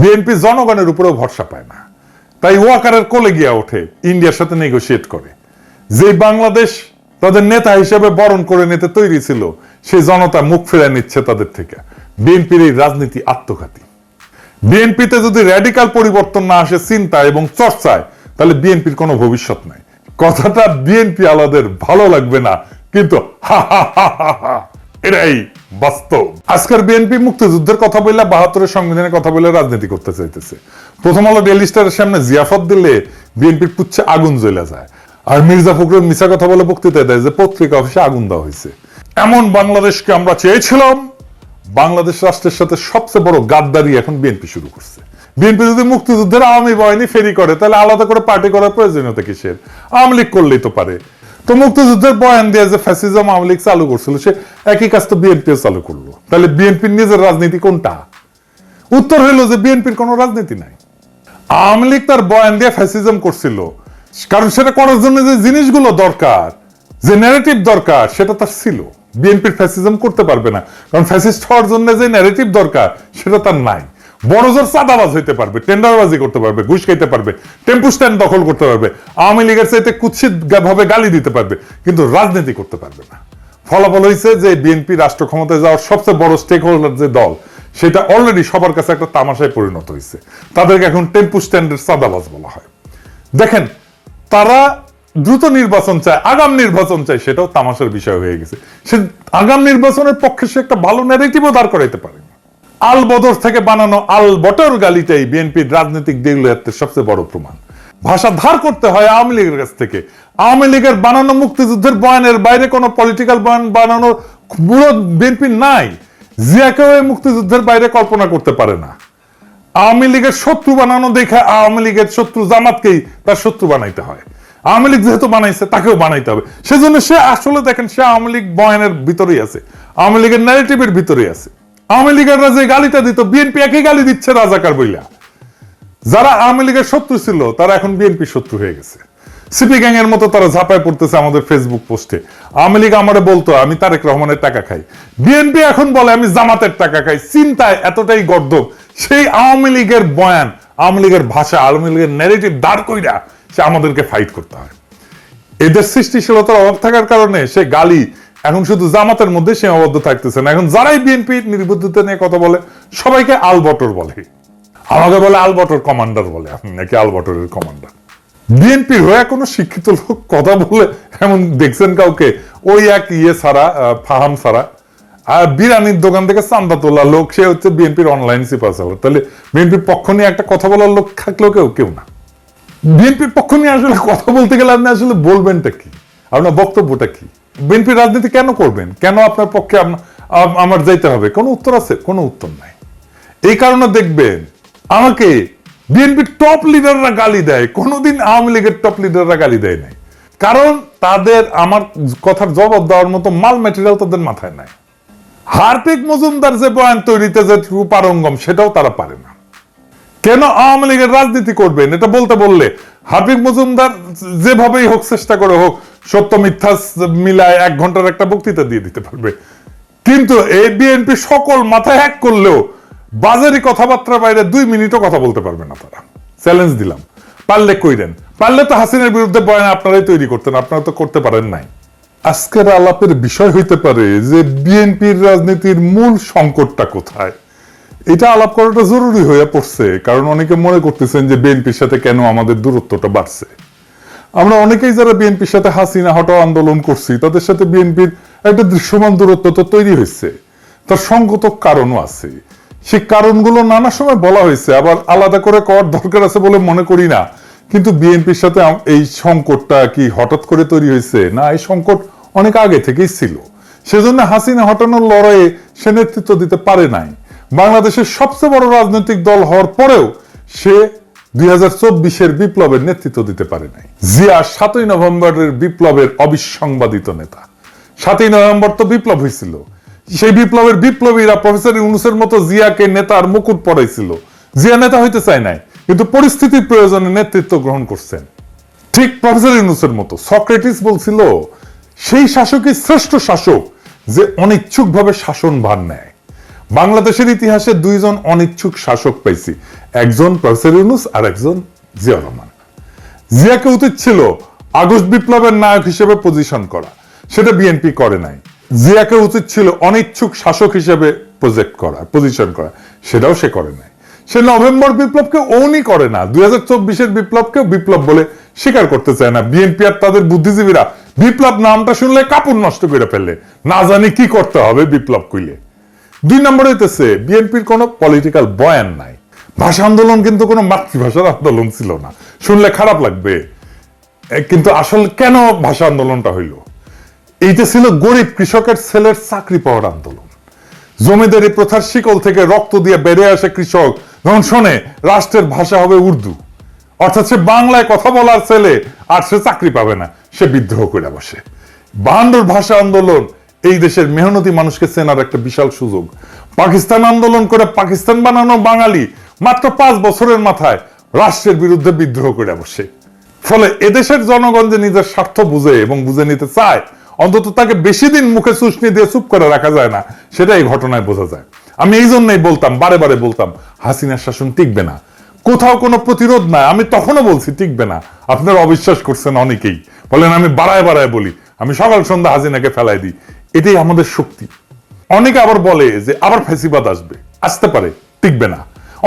BNP জনগণের উপরেও ভরসা পায় না। তাই ওয়াকারের কোলে গিয়া ওঠে, ইন্ডিয়ার সাথে নেগোসিয়েট করে। যে বাংলাদেশ তাদের নেতা হিসেবে বরণ করে নিতে তৈরি ছিল সেই জনতা মুখ ফিরে নিচ্ছে তাদের থেকে। বিএনপির এই রাজনীতি আত্মঘাতী। বিএনপিতে যদি র্যাডিক্যাল পরিবর্তন না আসে চিন্তা এবং চর্চায়, তাহলে বিএনপির কোনো ভবিষ্যৎ নাই। কথাটা বিএনপি আলাদের ভালো লাগবে না, কিন্তু হা হা হা হা এটাই বাস্তব। আজকের বিএনপি মুক্তিযুদ্ধের কথা বললে বাহাত্তরের সংবিধানের কথা বলে রাজনীতি করতে চাইতেছে। প্রথম আলো ডেলি স্টারের সামনে জিয়াফত দিলে বিএনপির পুচ্ছে আগুন জ্বলে যায়। আর মির্জা ফখরুল মিশা কথা বলে বক্তৃতায় দেয় যে পত্রিকা অফিসে আগুন দেওয়া হয়েছে। এমন বাংলাদেশকে আমরা চেয়েছিলাম, বাংলাদেশ রাষ্ট্রের সাথে সবচেয়ে বড় গাদ্দারি এখন বিএনপি শুরু করছে। বিএনপি যদি মুক্তিযুদ্ধের আওয়ামী বাহিনী ফেরি করে, তাহলে আলাদা করে পার্টি করার প্রয়োজনীয়তা কিসের? আওয়ামী লীগ করলেই তো পারে। তো মুক্তিযুদ্ধের বয়ান দিয়ে যে ফ্যাসিজম আওয়ামী লীগ চালু করছিল, সে একই কাজ তো বিএনপিও চালু করল। তাহলে বিএনপির নিজের রাজনীতি কোনটা? উত্তর হইল যে বিএনপির কোনো রাজনীতি নাই। আওয়ামী লীগ তার বয়ান দিয়ে ফ্যাসিজম করছিল। কারণ সেটা করার জন্য যে জিনিসগুলো দরকার, যে ন্যারেটিভ দরকার, সেটা তার ছিল। বিএনপির ফ্যাসিজম করতে পারবে না। কারণ ফ্যাসিস্ট হওয়ার জন্য যে ন্যারেটিভ দরকার, সেটা তার নাই। বড় জোর চাঁদাবাজ হইতে পারবে, টেন্ডারবাজি করতে পারবে, ঘুষ খাইতে পারবে, টেম্পু স্ট্যান্ড দখল করতে পারবে, আওয়ামী লীগের চাইতে কুৎসিত ভাবে গালি দিতে পারবে, কিন্তু রাজনীতি করতে পারবে না। ফলাফল হয়েছে যে বিএনপি রাষ্ট্র ক্ষমতায় যাওয়ার সবচেয়ে বড় স্টেক হোল্ডার যে দল, সেটা অলরেডি সবার কাছে একটা তামাশায় পরিণত হয়েছে তাদেরকে এখন টেম্পু স্ট্যান্ডের চাঁদাবাজ বলা হয়। দেখেন, তারা দ্রুত নির্বাচন চায়, আগাম নির্বাচন চায়, সেটাও তামাশার বিষয় হয়ে গেছে। সে আগাম নির্বাচনের পক্ষে সে একটা ভালো ন্যারেটিভও দাঁড় করাইতে পারে না। আল বদর থেকে বানানো আল বটর গালিটাই বিএনপির রাজনৈতিক দেউলিয়াত্বের সবচেয়ে বড় প্রমাণ। ভাষা ধার করতে হয় আওয়ামী লীগের কাছ থেকে। আওয়ামী লীগের বানানো মুক্তিযুদ্ধের বয়ানের বাইরে কোনো পলিটিক্যাল বয়ান বানানোর পুরো বিএনপি নাই। জিয়াকেও এই মুক্তিযুদ্ধের বাইরে কল্পনা করতে পারে না। আওয়ামী লীগের শত্রু বানানো দেখে আওয়ামী লীগের শত্রু জামাতকেই তার শত্রু বানাইতে হয়। আওয়ামী লীগ যেহেতু বানাইছে, তাকেও বানাইতে হবে। সেজন্য সে আসলে দেখেন সে আওয়ামী লীগ বয়ানের ভিতরেই আছে। আওয়ামী লীগের ন্যারেটিভের ভিতরেই আছে। আওয়ামী লীগেররা যে গালিটা দিত, বিএনপি একই গালি দিচ্ছে রাজাকার বইলা। যারা আওয়ামী লীগের শত্রু ছিল, তারা এখন বিএনপি শত্রু হয়ে গেছে। সিপি গ্যাং এর মতো তারা ঝাঁপায় পড়তেছে আমাদের ফেসবুক পোস্টে। আওয়ামী লীগ আমারে বলতো, আমি তারেক রহমানের টাকা খাই। বিএনপি এখন বলে, আমি জামাতের টাকা খাই। চিন্তায় এতটাই গর্দব সেই আওয়ামী লীগের বয়ান, আওয়ামী লীগের ভাষা, আওয়ামী লীগের ন্যারেটিভ দাঁড় কইরা সে আমাদেরকে ফাইট করতে হয়। এদের সৃষ্টিশীলতার অভাব থাকার কারণে সে গালি এখন শুধু জামাতের মধ্যে সীমাবদ্ধ থাকতেছে না। এখন যারাই বিএনপি নির্বুদ্ধিতা নিয়ে কথা বলে সবাইকে আলবটর বলে। আমাকে বলে আলবটর কমান্ডার বলে আপনি নাকি আলবটরের কমান্ডার বিএনপির হয়ে কোনো শিক্ষিত লোক কথা বলে এমন দেখছেন কাউকে? ওই এক ইয়ে আহ, ফাহাম ছাড়া। আর বিরানির দোকান থেকে চান্দা তোলা লোক সে হচ্ছে বিএনপির অনলাইন সিপার চালার তাহলে বিএনপির পক্ষ নিয়ে একটা কথা বলার লোক থাকলেও কেউ কেউ না। বিএনপির পক্ষ নিয়ে আসলে কথা বলতে গেলে আপনি আসলে বলবেনটা কি? আপনার বক্তব্যটা কি? বিএনপির রাজনীতি কেন করবেন? কেন আপনার পক্ষে আম- আম- আমার যাইতে হবে? কোনো উত্তর আছে? কোনো উত্তর নাই। এই কারণে দেখবেন, আমাকে বিএনপির টপ লিডাররা গালি দেয়, কোনোদিন আওয়ামী লীগের টপ লিডাররা গালি দেয় নাই। কারণ তাদের আমার কথার জবাব দেওয়ার মতো মাল ম্যাটেরিয়াল তাদের মাথায় নাই। হার্পিক মজুমদার যে বয়ান তৈরিতে যে পারঙ্গম, সেটাও তারা পারে না। কেন আওয়ামী লীগের রাজনীতি করবেন? এটা বলতে বললে হাফিজ মজুমদার যেভাবেই হোক, চেষ্টা করে হোক সত্য মিথ্যা মিলায় এক ঘণ্টার একটা বক্তৃতা দিয়ে দিতে পারবে। কিন্তু এই বিএনপি সকল মাথায় হ্যাক করলেও বাজারি কথাবার্তার বাইরে দুই মিনিটও কথা বলতে পারবে না তারা। চ্যালেঞ্জ দিলাম। পারলে কইরেন পারলে তো হাসিনের বিরুদ্ধে বয়ান আপনারাই তৈরি করতেন, আপনারা তো করতে পারেন নাই। আজকের আলাপের বিষয় হইতে পারে যে বিএনপির রাজনীতির মূল সংকটটা কোথায়? এটা আলাপ করাটা জরুরি হয়ে পড়ছে, কারণ অনেকে মনে করতেছেন যে বিএনপির সাথে কেন আমাদের দূরত্বটা বাড়ছে। আমরা অনেকেই যারা বিএনপির সাথে হাসিনা হটাও আন্দোলন করছি, তাদের সাথে বিএনপির একটা দৃশ্যমান দূরত্ব তো তৈরি হয়েছে। তার সঙ্গত কারণও আছে। সেই কারণগুলো নানা সময় বলা হয়েছে, আবার আলাদা করে করার দরকার আছে বলে মনে করি না। কিন্তু বিএনপির সাথে এই সংকটটা কি হঠাৎ করে তৈরি হয়েছে? না, এই সংকট অনেক আগে থেকেই ছিল। সেজন্য হাসিনা হটানোর লড়াইয়ে সে নেতৃত্ব দিতে পারে নাই। বাংলাদেশের সবচেয়ে বড় রাজনৈতিক দল হওয়ার পরেও সে দুই হাজার বিপ্লবের নেতৃত্ব দিতে পারে নাই। জিয়া সাতই নভেম্বরের বিপ্লবের অবিসংবাদিত নেতা। সাতই নভেম্বর তো বিপ্লব হয়েছিল। সেই বিপ্লবের বিপ্লবীরা প্রফেসর ইউনুসের মতো জিয়াকে নেতার মুকুট পড়াইছিল জিয়া নেতা হইতে চায় নাই, কিন্তু পরিস্থিতির প্রয়োজনে নেতৃত্ব গ্রহণ করছেন। ঠিক প্রফেসর ইউনুসের মতো সক্রেটিস বলছিল, সেই শাসকই শ্রেষ্ঠ শাসক যে অনিচ্ছুকভাবে শাসন ভার নেয়। বাংলাদেশের ইতিহাসে দুইজন অনিচ্ছুক শাসক পাইছি। একজন প্রফেসর ইউনুস আর একজন জিয়া রহমান। জিয়াকে উচিত ছিল আগস্ট বিপ্লবের নায়ক হিসেবে পজিশন করা। সেটা বিএনপি করে নাই। জিয়াকে উচিত ছিল অনিচ্ছুক শাসক হিসেবে প্রজেক্ট করা পজিশন করা। সেটাও সে করে নাই। সে নভেম্বর বিপ্লবকে ওনই করে না। দুই হাজার চব্বিশের বিপ্লবকে বিপ্লব বলে স্বীকার করতে চায় না। বিএনপি আর তাদের বুদ্ধিজীবীরা বিপ্লব নামটা শুনলে কাপড় নষ্ট করে ফেললে না জানি কি করতে হবে বিপ্লব কইলে। দুই নম্বর হইতেছে, বিএনপির কোনো পলিটিক্যাল বয়ান নাই। ভাষা আন্দোলন কিন্তু কোনো মাতৃভাষার আন্দোলন ছিল না। শুনলে খারাপ লাগবে কিন্তু আসল কেন ভাষা আন্দোলনটা হইল? এইটা ছিল গরিব কৃষকের ছেলের চাকরি পাওয়ার আন্দোলন। জমিদারি প্রথার শিকল থেকে রক্ত দিয়ে বেড়ে আসে কৃষক। যখন শোনে, রাষ্ট্রের ভাষা হবে উর্দু। অর্থাৎ সে বাংলায় কথা বলার ছেলে, আর সে চাকরি পাবে না, সে বিদ্রোহ করে বসে। বাহান্নর ভাষা আন্দোলন এই দেশের মেহনতি মানুষকে চেনার একটা বিশাল সুযোগ। পাকিস্তান আন্দোলন করে পাকিস্তান বানানো বাঙালি মাত্র পাঁচ বছরের মাথায় রাষ্ট্রের বিরুদ্ধে বিদ্রোহ করে বসে। ফলে এদেশের জনগণ যে নিজের স্বার্থ বুঝে এবং বুঝে নিতে চায়, অন্তত তাকে বেশি দিন মুখে চুষনি দিয়ে চুপ করে রাখা যায় না, সেটা এই ঘটনায় বোঝা যায়। আমি এই জন্যই বলতাম, বারে বারে বলতাম, হাসিনার শাসন টিকবে না। কোথাও কোনো প্রতিরোধ নাই, আমি তখনও বলছি টিকবে না। আপনারা অবিশ্বাস করছেন অনেকেই। বলেন, আমি বাড়ায় বাড়ায় বলি, আমি সকাল সন্ধ্যা হাসিনাকে ফেলাই দিই। এটাই আমাদের শক্তি। অনেকে আবার বলে যে আবার ফেসিবাদ আসবে। আসতে পারে, টিকবে না।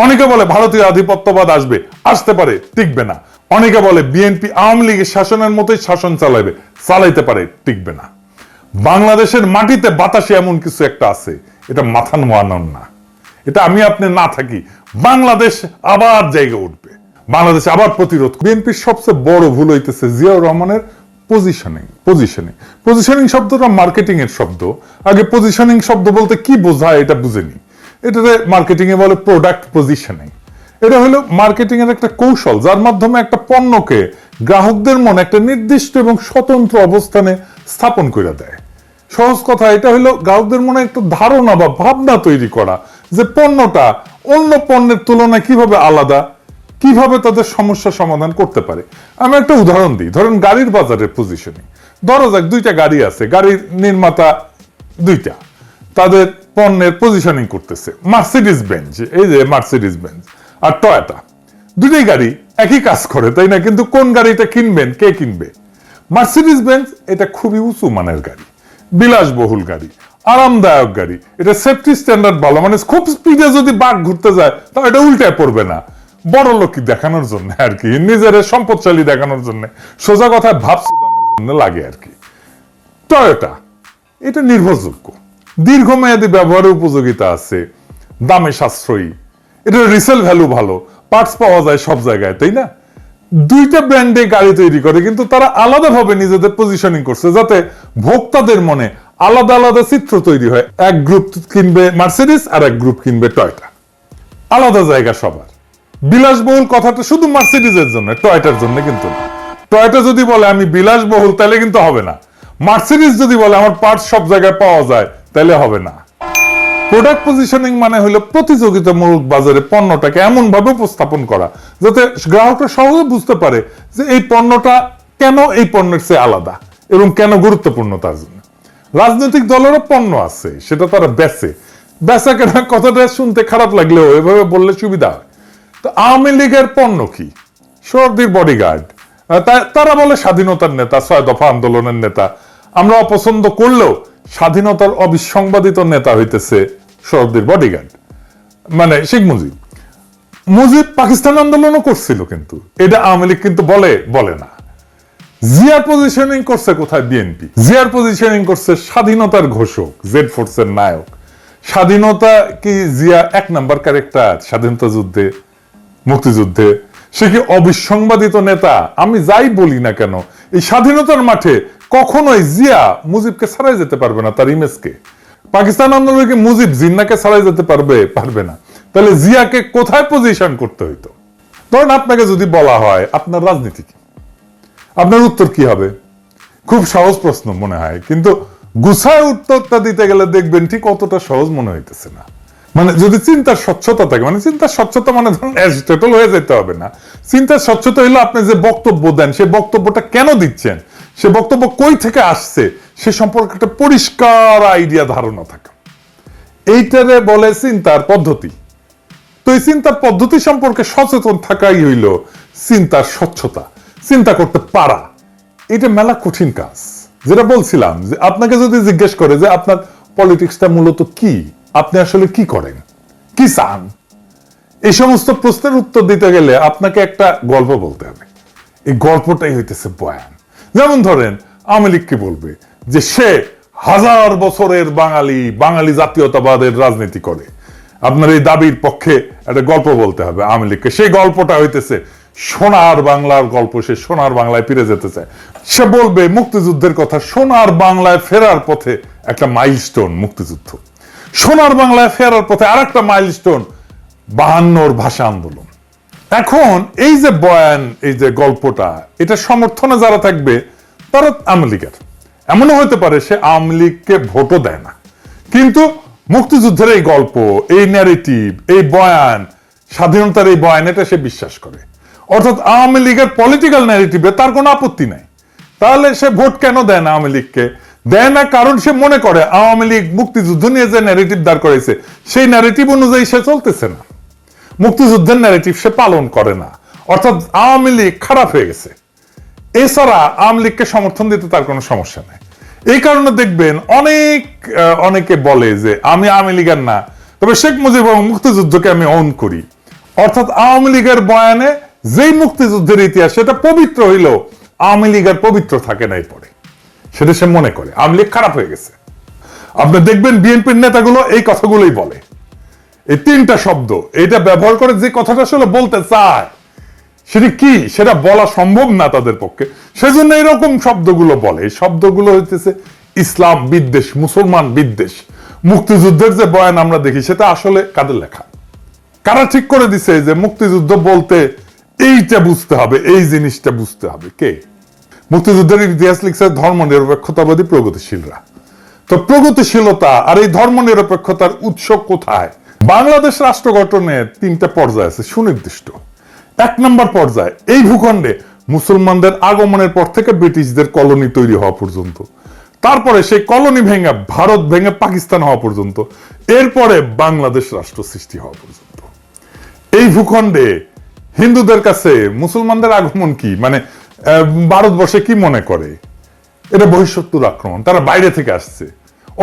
অনেকে বলে ভারতীয় আধিপত্যবাদ আসবে, আসতে পারে, টিকবে না। অনেকে বলে বিএনপি আওয়ামী লীগের শাসনের মতোই শাসন চালাবে, চালাইতে পারে, টিকবে না। বাংলাদেশের মাটিতে বাতাসে এমন কিছু একটা আছে, এটা মাথা নোয়ানোর না। এটা আমি আপনি না থাকি, বাংলাদেশ আবার জায়গা উঠবে। বাংলাদেশ আবার প্রতিরোধ বিএনপির সবচেয়ে বড় ভুল হইতেছে জিয়াউর রহমানের পজিশনিং পজিশনিং পজিশনিং শব্দটা মার্কেটিং এর শব্দ। আগে পজিশনিং শব্দ বলতে কি বোঝায় এটা বুঝেনি। এটাতে মার্কেটিং এ বলে প্রোডাক্ট পজিশনিং এটা হলো মার্কেটিং এর একটা কৌশল, যার মাধ্যমে একটা পণ্যকে গ্রাহকদের মনে একটা নির্দিষ্ট এবং স্বতন্ত্র অবস্থানে স্থাপন করে দেয়। সহজ কথা, এটা হলো গ্রাহকদের মনে একটা ধারণা বা ভাবনা তৈরি করা যে পণ্যটা অন্য পণ্যের তুলনায় কীভাবে আলাদা কীভাবে তাদের সমস্যা সমাধান করতে পারে? আমি একটা উদাহরণ দিই। ধরেন গাড়ির বাজারের পজিশনিং ধরো যাক, দুইটা গাড়ি আছে। গাড়ির নির্মাতা দুইটা। তাদের পণ্যের পজিশনিং করতেছে। মার্সিডিস বেঞ্চ এই যে মার্সিডিস বেঞ্চ আর টয়োটা দুটোই গাড়ি একই কাজ করে, তাই না? কিন্তু কোন গাড়িটা কিনবেন, কে কিনবে? মার্সিডিস বেঞ্চ এটা খুবই উঁচু মানের গাড়ি। বিলাসবহুল গাড়ি। আরামদায়ক গাড়ি। এটা সেফটি স্ট্যান্ডার্ড ভালো। মানে খুব স্পিডে যদি বাঘ ঘুরতে যায় তাহলে এটা উল্টায় পড়বে না। বড় লোকই দেখানোর জন্য আর কি, নিজের সম্পদশালী দেখানোর জন্য, সোজা কথায় ভাব জন্য লাগে আর কি। টয়োটা এটা নির্ভরযোগ্য। দীর্ঘমেয়াদী ব্যবহারের উপযোগিতা আছে, দামে সাশ্রয়ী। এটা রিসেল ভ্যালু ভালো পার্টস পাওয়া যায় সব জায়গায়, তাই না? দুইটা ব্র্যান্ডে গাড়ি তৈরি করে, কিন্তু তারা আলাদাভাবে নিজেদের পজিশনিং করছে, যাতে ভোক্তাদের মনে আলাদা আলাদা চিত্র তৈরি হয়। এক গ্রুপ কিনবে মার্সিডিস আর এক গ্রুপ কিনবে টয়টা আলাদা জায়গা সবার। বিলাসবহুল কথাটা শুধু মার্সিডিজের জন্য টয়টার জন্য কিন্তু টয়টা যদি বলে আমি বিলাসবহুল, তাহলে কিন্তু হবে না। মার্সিডিজ যদি বলে আমার পার্টস সব জায়গায় পাওয়া যায়, তাহলে হবে না। প্রোডাক্ট পজিশনিং মানে হলো প্রতিযোগিতামূলক বাজারে পণ্যটাকে এমন ভাবে উপস্থাপন করা, যাতে গ্রাহকরা সহজে বুঝতে পারে যে এই পণ্যটা কেন এই পণ্যের চেয়ে আলাদা এবং কেন গুরুত্বপূর্ণ তার জন্য। রাজনৈতিক দলেরও পণ্য আছে, সেটা তারা বেচে। বেচা কেনা কথাটা শুনতে খারাপ লাগলেও এভাবে বললে সুবিধা হয়। তো আওয়ামী লীগের পণ্য কি? সর্দির বডিগার্ড তারা বলে স্বাধীনতার নেতা, ছয় দফা আন্দোলনের নেতা। আমরা অপছন্দ করলেও স্বাধীনতার অবিসংবাদিত নেতা হইতেছে সর্দির বডিগার্ড মানে শেখ মুজিব। মুজিব পাকিস্তান আন্দোলনও করছিল কিন্তু। এটা আওয়ামী লীগ কিন্তু বলে বলে না। জিয়ার পজিশনিং করছে কোথায়? বিএনপি জিয়ার পজিশনিং করছে স্বাধীনতার ঘোষক জেড ফোর্সের নায়ক। স্বাধীনতা কি জিয়া এক নাম্বার ক্যারেক্টার স্বাধীনতা যুদ্ধে মুক্তিযুদ্ধে, সে কি অবিসংবাদিত নেতা? আমি যাই বলি না কেন? এই স্বাধীনতার মাঠে কখনোই জিয়া মুজিবকে ছাড়াই যেতে পারবে না, তার ইমেজকে। পাকিস্তান আন্দোলনে মুজিব জিন্নাকে ছাড়াই যেতে পারবে? পারবে না। তাহলে জিয়াকে কোথায় পজিশন করতে হইতো? ধরেন আপনাকে যদি বলা হয়, আপনার রাজনীতি কি? আপনার উত্তর কি হবে? খুব সহজ প্রশ্ন মনে হয়, কিন্তু গুছায় উত্তরটা দিতে গেলে দেখবেন ঠিক অতটা সহজ মনে হইতেছে না। মানে যদি চিন্তার স্বচ্ছতা থাকে মানে চিন্তার স্বচ্ছতা মানে ধরুন অ্যাজিটেবল হয়ে যেতে হবে না। চিন্তার স্বচ্ছতা হলো আপনি যে বক্তব্য দেন সেই বক্তব্যটা কেন দিচ্ছেন? সে বক্তব্য কই থেকে আসছে? সে সম্পর্কে একটা পরিষ্কার আইডিয়া ধারণা থাকা। এইটারে বলে চিন্তার পদ্ধতি। তো এই চিন্তার পদ্ধতি সম্পর্কে সচেতন থাকাই হইল চিন্তার স্বচ্ছতা, চিন্তা করতে পারা। এটা মেলা কঠিন কাজ। যেটা বলছিলাম যে আপনাকে যদি জিজ্ঞেস করে যে আপনার পলিটিক্সটা মূলত কি? আপনি আসলে কি করেন? কি চান? এই সমস্ত প্রশ্নের উত্তর দিতে গেলে আপনাকে একটা গল্প বলতে হবে। এই গল্পটাই হইতেছে বয়ান। যেমন ধরেন, আওয়ামী কি বলবে? যে সে হাজার বছরের বাঙালি বাঙালি জাতীয়তাবাদের রাজনীতি করে। আপনার এই দাবির পক্ষে একটা গল্প বলতে হবে আওয়ামী লীগকে। সেই গল্পটা হইতেছে সোনার বাংলার গল্প। সে সোনার বাংলায় ফিরে যেতে চায়। সে বলবে, মুক্তিযুদ্ধের কথা, সোনার বাংলায় ফেরার পথে একটা মাইলস্টোন মুক্তিযুদ্ধ। সোনার বাংলায় ফেরার পথে আর একটা মাইলস্টোন বাহান্নর ভাষা আন্দোলন। এখন এই যে বয়ান, এই যে গল্পটা, এটা সমর্থনে যারা থাকবে, তারা আওয়ামী লীগের। এমনও হতে পারে সে আওয়ামী লীগকে ভোটও দেয় না। কিন্তু মুক্তিযুদ্ধের এই গল্প, এই ন্যারেটিভ এই বয়ান, স্বাধীনতার এই বয়ান, এটা সে বিশ্বাস করে। অর্থাৎ আওয়ামী লীগের পলিটিক্যাল ন্যারেটিভে তার কোনো আপত্তি নাই। তাহলে সে ভোট কেন দেয় না আওয়ামী লীগকে? দেয় না কারণ সে মনে করে আওয়ামী লীগ মুক্তিযুদ্ধ নিয়ে যে ন্যারেটিভ দাঁড় করেছে, সেই ন্যারেটিভ অনুযায়ী সে চলতেছে না। মুক্তিযুদ্ধের ন্যারেটিভ সে পালন করে না। অর্থাৎ আওয়ামী লীগ খারাপ হয়ে গেছে। এছাড়া আওয়ামী লীগকে সমর্থন দিতে তার কোনো সমস্যা নাই। এই কারণে দেখবেন অনেক অনেকে বলে যে আমি আওয়ামী লীগের না, তবে শেখ মুজিব এবং মুক্তিযুদ্ধকে আমি অন করি। অর্থাৎ আওয়ামী লীগের বয়ানে যেই মুক্তিযুদ্ধের ইতিহাস, সেটা পবিত্র হইলেও আওয়ামী লীগের পবিত্র থাকে নাই পরে সেটা সে মনে করে। আওয়ামী লীগ খারাপ হয়ে গেছে। আপনি দেখবেন বিএনপির নেতাগুলো এই কথাগুলোই বলে। এই তিনটা শব্দ, এটা ব্যবহার করে যে কথাটা আসলে বলতে চায়, সেটা কি? সেটা বলা সম্ভব না তাদের পক্ষে। সেজন্য এরকম শব্দগুলো বলে। এই শব্দগুলো হইতেছে ইসলাম বিদ্বেষ, মুসলমান বিদ্বেষ। মুক্তিযুদ্ধের যে বয়ান আমরা দেখি, সেটা আসলে কাদের লেখা? কারা ঠিক করে দিছে যে মুক্তিযুদ্ধ বলতে এইটা বুঝতে হবে, এই জিনিসটা বুঝতে হবে? কে? মুক্তিযুদ্ধের ইতিহাস লিখছে ধর্ম নিরপেক্ষতাবাদী প্রগতিশীলরা। তো প্রগতিশীলতা আর এই ধর্ম নিরপেক্ষতার উৎস কোথায়? বাংলাদেশ রাষ্ট্র গঠনের তিনটা পর্যায় আছে, সুনির্দিষ্ট। এক নম্বর পর্যায়ে, এই ভূখণ্ডে মুসলমানদের আগমনের পর থেকে ব্রিটিশদের কলোনি তৈরি হওয়া পর্যন্ত। তারপরে সেই কলোনি ভেঙে ভারত ভেঙে পাকিস্তান হওয়া পর্যন্ত। এরপরে বাংলাদেশ রাষ্ট্র সৃষ্টি হওয়া পর্যন্ত। এই ভূখণ্ডে হিন্দুদের কাছে মুসলমানদের আগমন কি? মানে ভারতবর্ষে কি মনে করে? এটা বহিঃশত্রুর আক্রমণ, তারা বাইরে থেকে আসছে।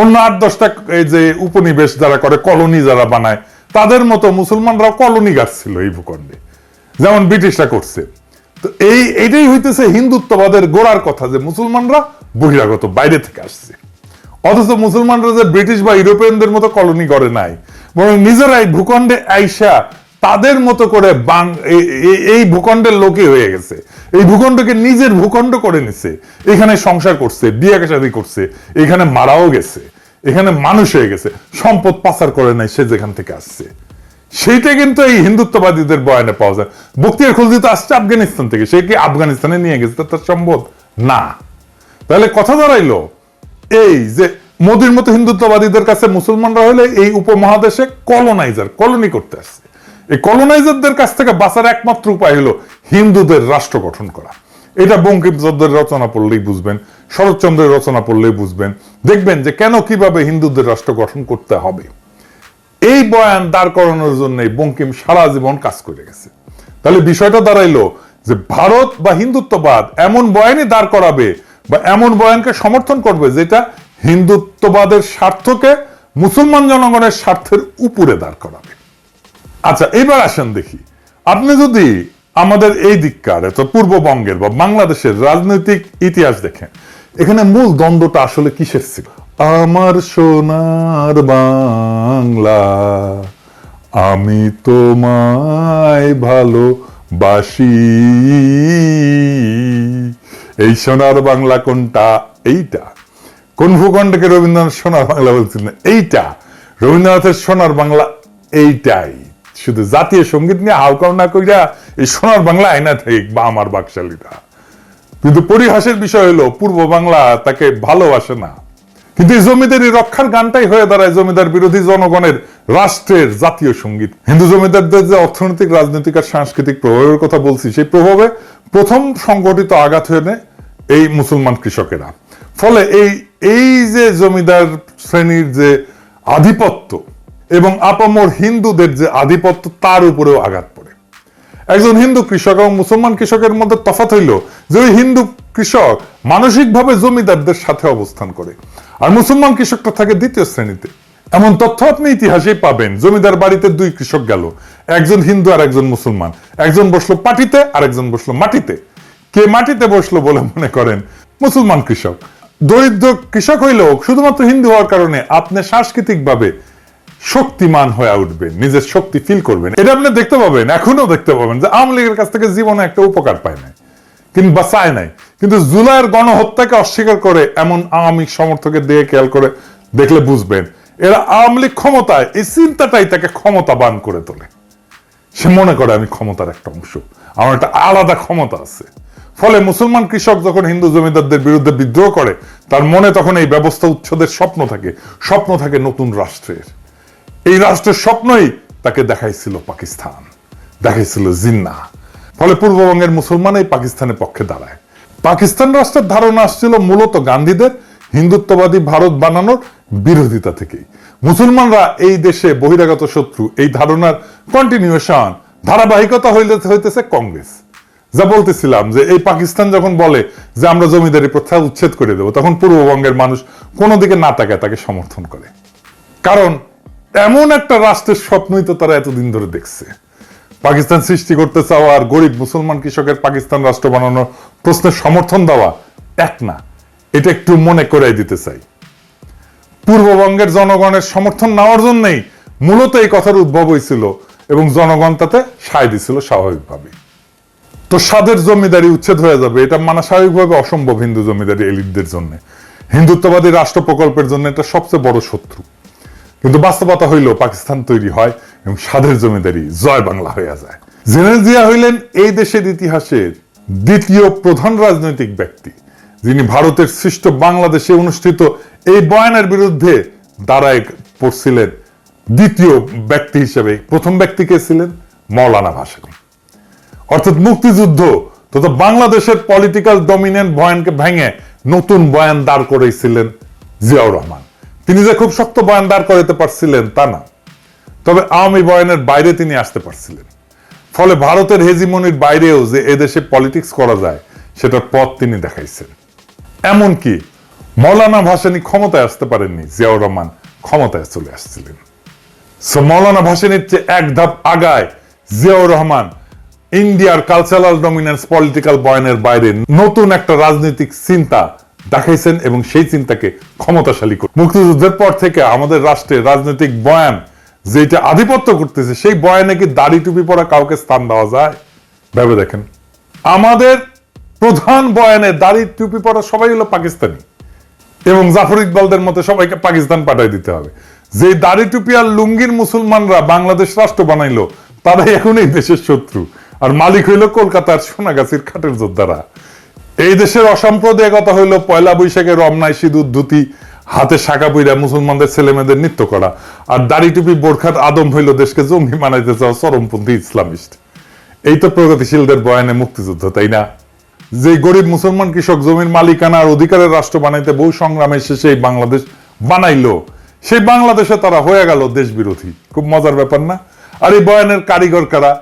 অন্য আট দশটা এই যে উপনিবেশ যারা করে, কলোনি যারা বানায়, তাদের মতো মুসলমানরাও কলোনি গাছছিল এই ভূখণ্ডে, যেমন ব্রিটিশরা করছে। তো এই, এটাই হইতেছে হিন্দুত্ববাদের গোড়ার কথা যে মুসলমানরা বহিরাগত বাইরে থেকে আসছে। অথচ মুসলমানরা যে ব্রিটিশ বা ইউরোপিয়ানদের মতো কলোনি করে নাই, বরং নিজেরাই ভূখণ্ডে আইসা তাদের মতো করে বাং- এই- ভূখণ্ডের লোকই হয়ে গেছে। এই ভূখণ্ডকে নিজের ভূখণ্ড করে নিছে। এখানে সংসার করছে, বিয়ে শাদী করছে, এখানে মারাও গেছে, এখানে মানুষ হয়ে গেছে, সম্পদ পাচার করে নাই সে যেখান থেকে আসছে। সেইটা কিন্তু এই হিন্দুত্ববাদীদের বয়ানে পাওয়া যায়। বক্তিয়ার খলজি তো আসছে আফগানিস্তান থেকে, সে কি আফগানিস্তানে নিয়ে গেছে? তার সম্ভব না। তাহলে কথা দাঁড়াইলো এই যে মোদির মতো হিন্দুত্ববাদীদের কাছে মুসলমানরা হলে এই উপমহাদেশে কলোনাইজার কলোনি করতে আসছে। কলোনাইজারদের কাছ থেকে বাঁচার একমাত্র উপায় হলো হিন্দুদের রাষ্ট্র গঠন করা। এটা বঙ্কিমচন্দ্রের রচনা পড়লেই বুঝবেন, শরৎচন্দ্রের রচনা পড়লেই বুঝবেন। দেখবেন যে কেন কীভাবে হিন্দুদের রাষ্ট্র গঠন করতে হবে। এই বয়ান দাঁড় করানোর জন্য বঙ্কিম সারা জীবন কাজ করে গেছে। তাহলে বিষয়টা দাঁড়াইলো যে ভারত বা হিন্দুত্ববাদ এমন বয়ানই দাঁড় করাবে বা এমন বয়ানকে সমর্থন করবে যেটা হিন্দুত্ববাদের স্বার্থকে মুসলমান জনগণের স্বার্থের উপরে দাঁড় করাবে। আচ্ছা এবার আসেন দেখি। আপনি যদি আমাদের এই দিককার তো পূর্ববঙ্গের বা বাংলাদেশের রাজনৈতিক ইতিহাস দেখেন, এখানে মূল দ্বন্দ্বটা আসলে কিসের ছিল? আমার সোনার বাংলা, আমি তোমায় ভালোবাসি। এই সোনার বাংলা কোনটা? এইটা। কোন ভূখণ্ডকে রবীন্দ্রনাথ সোনার বাংলা বলছিলেন এইটা। রবীন্দ্রনাথের সোনার বাংলা এইটাই। শুধু জাতীয় সংগীত নিয়ে হাউকাও না কইরা এই সোনার বাংলা আয়না থেকে বা আমার বাকশালীরা। কিন্তু পরিহাসের বিষয় হলো, পূর্ব বাংলা তাকে ভালোবাসে না। কিন্তু জমিদারি রক্ষার গানটাই হয়ে দাঁড়ায় জমিদার বিরোধী জনগণের রাষ্ট্রের জাতীয় সংগীত। হিন্দু জমিদারদের যে অর্থনৈতিক, রাজনৈতিক আর সাংস্কৃতিক প্রভাবের কথা বলছি, সেই প্রভাবে প্রথম সংগঠিত আঘাত হয়ে নেয় এই মুসলমান কৃষকেরা। ফলে এই এই যে জমিদার শ্রেণির যে আধিপত্য এবং আপামর হিন্দুদের যে আধিপত্য, তার উপরেও আঘাত পড়ে। একজন হিন্দু কৃষক এবং মুসলমান কৃষকের মধ্যে তফাৎ হইল যে ওই হিন্দু কৃষক মানসিকভাবে জমিদারদের সাথে অবস্থান করে। আর মুসলমান কৃষকটা থাকে দ্বিতীয় শ্রেণীতে। এমন তথ্য আপনি ইতিহাসেই পাবেন, জমিদার বাড়িতে দুই কৃষক গেল, একজন হিন্দু আর একজন মুসলমান। একজন বসল পাটিতে আর একজন বসল মাটিতে। কে মাটিতে বসল বলে মনে করেন মুসলমান কৃষক। দরিদ্র কৃষক হইলেও শুধুমাত্র হিন্দু হওয়ার কারণে আপনি সাংস্কৃতিকভাবে শক্তিমান হয়ে উঠবেন নিজের শক্তি ফিল করবেন এটা আপনি দেখতে পাবেন এখনও দেখতে পাবেন যে আওয়ামী লীগের কাছ থেকে জীবনে একটা উপকার পায় নাই, কিংবা চায় নাই। কিন্তু জুলাইয়ের গণহত্যাকে অস্বীকার করে এমন আওয়ামী সমর্থকের দিয়ে খেয়াল করে দেখলে বুঝবেন, এরা আওয়ামী লীগ ক্ষমতায় এই চিন্তাটাই তাকে ক্ষমতাবান করে তোলে। সে মনে করে, আমি ক্ষমতার একটা অংশ, আমার একটা আলাদা ক্ষমতা আছে। ফলে মুসলমান কৃষক যখন হিন্দু জমিদারদের বিরুদ্ধে বিদ্রোহ করে, তার মনে তখন এই ব্যবস্থা উচ্ছেদের স্বপ্ন থাকে স্বপ্ন থাকে নতুন রাষ্ট্রের। এই রাষ্ট্রের স্বপ্নই তাকে দেখাইছিল পাকিস্তান, দেখাইছিল জিন্না। ফলে পূর্ববঙ্গের মুসলমান এই পাকিস্তানের পক্ষে দাঁড়ায়। পাকিস্তান রাষ্ট্রের ধারণা আসছিল মূলত গান্ধীদের হিন্দুত্ববাদী ভারত বানানোর বিরোধিতা থেকেই। মুসলমানরা এই দেশে বহিরাগত শত্রু, এই ধারণার কন্টিনিউশন ধারাবাহিকতা হইলে হইতেছে কংগ্রেস। যা বলতেছিলাম যে এই পাকিস্তান যখন বলে যে আমরা জমিদারি প্রথা উচ্ছেদ করে দেবো, তখন পূর্ববঙ্গের মানুষ কোনো দিকে না তাকায় তাকে সমর্থন করে। কারণ এমন একটা রাষ্ট্রের স্বপ্নই তো তারা এতদিন ধরে দেখছে। পাকিস্তান সৃষ্টি করতে চাওয়া আর গরিব মুসলমান কৃষকের পাকিস্তান রাষ্ট্র বানানোর প্রশ্নের সমর্থন দেওয়া এক না, এটা একটু মনে করাই দিতে চাই। পূর্ববঙ্গের জনগণের সমর্থন নেওয়ার জন্যই মূলত এই কথার উদ্ভব হয়েছিল এবং জনগণ তাতে সায় দিছিল স্বাভাবিকভাবে। তো স্বাদের জমিদারি উচ্ছেদ হয়ে যাবে, এটা মানা স্বাভাবিকভাবে অসম্ভব হিন্দু জমিদারি এলিটদের জন্য। হিন্দুত্ববাদী রাষ্ট্র প্রকল্পের জন্য এটা সবচেয়ে বড় শত্রু। কিন্তু বাস্তবতা হইল পাকিস্তান তৈরি হয় এবং স্বাদের জমিদারি জয় বাংলা হইয়া যায়। জেনারেল জিয়া হইলেন এই দেশের ইতিহাসের দ্বিতীয় প্রধান রাজনৈতিক ব্যক্তি, যিনি ভারতের সৃষ্ট বাংলাদেশে অনুষ্ঠিত এই বয়ানের বিরুদ্ধে দাঁড়ায় পড়ছিলেন। দ্বিতীয় ব্যক্তি হিসেবে প্রথম ব্যক্তি কে ছিলেন? মৌলানা ভাসানী। অর্থাৎ মুক্তিযুদ্ধ তথা বাংলাদেশের পলিটিক্যাল ডমিনেন্ট বয়ানকে ভেঙে নতুন বয়ান দাঁড় করেছিলেন জিয়াউর রহমান। তিনি যে খুব শক্ত বয়ান দাঁড় করাতে পারছিলেন তা না। তবে আওয়ামী বয়ানের বাইরে তিনি আসতে পারছিলেন। ফলে ভারতের হেজিমনির বাইরেও যে এদেশে পলিটিক্স করা যায়, সেটার পথ তিনি দেখাইছেন। এমনকি মৌলানা ভাসানী ক্ষমতায় আসতে পারেননি, জিয়াউর রহমান ক্ষমতায় চলে আসছিলেন। সো মৌলানা ভাসানীর চেয়ে এক ধাপ আগায় জিয়াউর রহমান ইন্ডিয়ার কালচারাল ডমিনেন্স পলিটিক্যাল বয়ানের বাইরে নতুন একটা রাজনৈতিক চিন্তা দেখাইছেন এবং সেই চিন্তাকে ক্ষমতাশালী করে মুক্তিযুদ্ধের পর থেকে আমাদের রাষ্ট্রে রাজনৈতিক বয়ান যেটা আধিপত্য করতেছে, সেই বয়ানে কি দাড়ি টুপি পরা কাউকে স্থান দেওয়া যায়? ভেবে দেখেন। আমাদের প্রধান বয়ানে দাড়ি টুপি পরা সবাই হলো পাকিস্তানি এবং জাফর ইকবালদের মতো সবাইকে পাকিস্তান পাঠাই দিতে হবে। যে দাড়ি টুপি আর লুঙ্গির মুসলমানরা বাংলাদেশ রাষ্ট্র বানাইলো, তারাই এখন এই দেশের শত্রু। আর মালিক হইল কলকাতার সোনাগাছির খাটের যোদ্ধারা। এই দেশের অসাম্প্রদায়িকতা হইল পয়লা বৈশাখে রমনায় সিঁদুর, ধুতি, হাতে শাখা বইরা মুসলমানদের ছেলে মেয়েদের নৃত্য করা। আর দাড়ি টুপি বোরখার আদম হইল দেশকে জঙ্গি মানাইতে চাওয়া চরমপন্থী ইসলামিস্ট। এই তো প্রগতিশীলদের বয়ানে মুক্তিযুদ্ধ, তাই না? যে গরিব মুসলমান কৃষক জমির মালিকানা আর অধিকারের রাষ্ট্র বানাইতে বহু সংগ্রামের শেষে এই বাংলাদেশ বানাইলো। সেই বাংলাদেশে তারা হয়ে গেল দেশ বিরোধী খুব মজার ব্যাপার না? আর এই বয়ানের কারিগর কারা?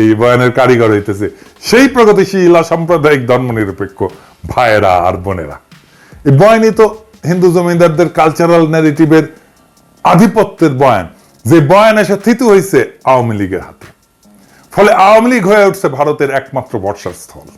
এই বয়ানের কারিগর হইতেছে। সেই প্রগতিশীল সাম্প্রদায়িক ধর্ম নিরপেক্ষ ভাইয়েরা আর বোনেরা। এই বয়ানই তো হিন্দু জমিদারদের কালচারাল ন্যারেটিভের আধিপত্যের বয়ান। যে বয়ান এসে থিতু হয়েছে আওয়ামী লীগের হাতে। ফলে আওয়ামী লীগ হয়ে উঠছে ভারতের একমাত্র বর্ষার স্থল।